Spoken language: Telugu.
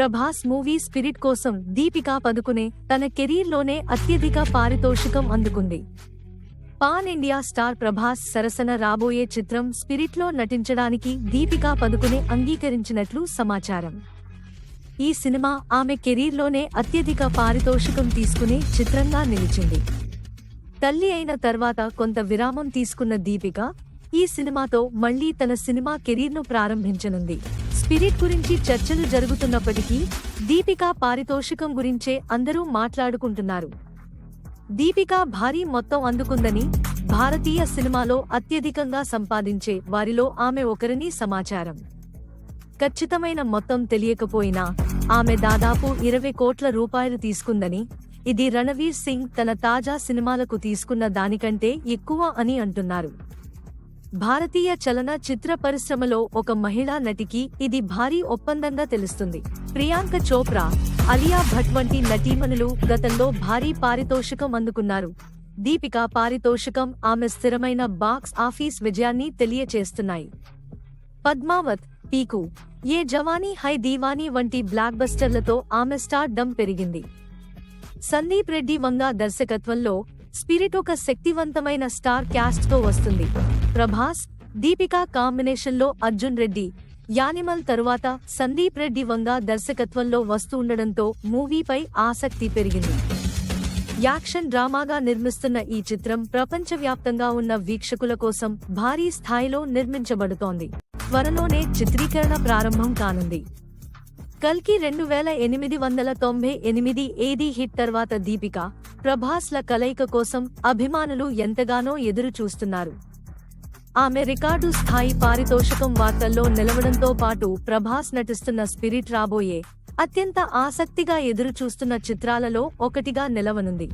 ప్రభాస్ మూవీ స్పిరిట్ కోసం దీపికా పదుకునే తన కెరీర్లోనే అత్యధిక పారితోషికం అందుకుంది. పాన్ ఇండియా స్టార్ ప్రభాస్ సరసన రాబోయే చిత్రం స్పిరిట్లో నటించడానికి దీపికా పదుకునే అంగీకరించినట్లు సమాచారం. ఈ సినిమా ఆమె కెరీర్లోనే అత్యధిక పారితోషికం తీసుకునే చిత్రంగా నిలిచింది. తల్లి అయిన తర్వాత కొంత విరామం తీసుకున్న దీపిక ఈ సినిమాతో మళ్ళీ తన సినిమా కెరీర్ను ప్రారంభించనుంది. స్పిరిట్ గురించి చర్చలు జరుగుతున్నప్పటికీ దీపికా పారితోషికం గురించే అందరూ మాట్లాడుకుంటున్నారు. దీపిక భారీ మొత్తం అందుకుందని భారతీయ సినిమాలో అత్యధికంగా సంపాదించే వారిలో ఆమె ఒకరిని సమాచారం. ఖచ్చితమైన మొత్తం తెలియకపోయినా ఆమె దాదాపు ఇరవై కోట్ల రూపాయలు తీసుకుందని ఇది రణవీర్ సింగ్ తన తాజా సినిమాలకు తీసుకున్న దానికంటే ఎక్కువ అని అంటున్నారు. భారతీయ చలన చిత్ర పరిశ్రమలో ఒక మహిళా నటికి ఇది భారీ ఒప్పందంగా తెలుస్తుంది. ప్రియాంక చోప్రా అలియా భట్ వంటి నటీమణులు గతంలో భారీ పారితోషికం అందుకున్నారు. దీపిక పారితోషికం ఆమె స్థిరమైన బాక్స్ ఆఫీస్ విజయాన్ని తెలియచేస్తున్నాయి. పద్మావత్ పీకు ఏ జవానీ హై దీవానీ వంటి బ్లాక్ బస్టర్లతో ఆమె స్టార్ డమ్ పెరిగింది. సందీప్ రెడ్డి వంగ దర్శకత్వంలో స్పిరిట్ ఒక శక్తివంతమైన స్టార్ క్యాస్ట్తో వస్తుంది. ప్రభాస్ దీపికా కాంబినేషన్లో అర్జున్ రెడ్డి యానిమల్ తరువాత సందీప్ రెడ్డి వంగ దర్శకత్వంలో వస్తుండడంతో మూవీపై ఆసక్తి పెరిగింది. యాక్షన్ డ్రామాగా నిర్మిస్తున్న ఈ చిత్రం ప్రపంచవ్యాప్తంగా ఉన్న వీక్షకుల కోసం భారీ స్థాయిలో నిర్మించబడుతోంది. త్వరలోనే చిత్రీకరణ ప్రారంభం కానుంది. కల్కి రెండు వేల ఎనిమిది వందల తొంభై ఎనిమిది ఏది హిట్ తర్వాత దీపిక? ప్రభాస్ల కలయిక కోసం అభిమానులు ఎంతగానో ఎదురు చూస్తున్నారు ఆమె రికార్డు స్థాయి పారితోషికం వార్తల్లో నిలవడంతో పాటు ప్రభాస్ నటిస్తున్న స్పిరిట్ రాబోయే అత్యంత ఆసక్తిగా ఎదురు చూస్తున్న చిత్రాలలో ఒకటిగా నిలవనుంది.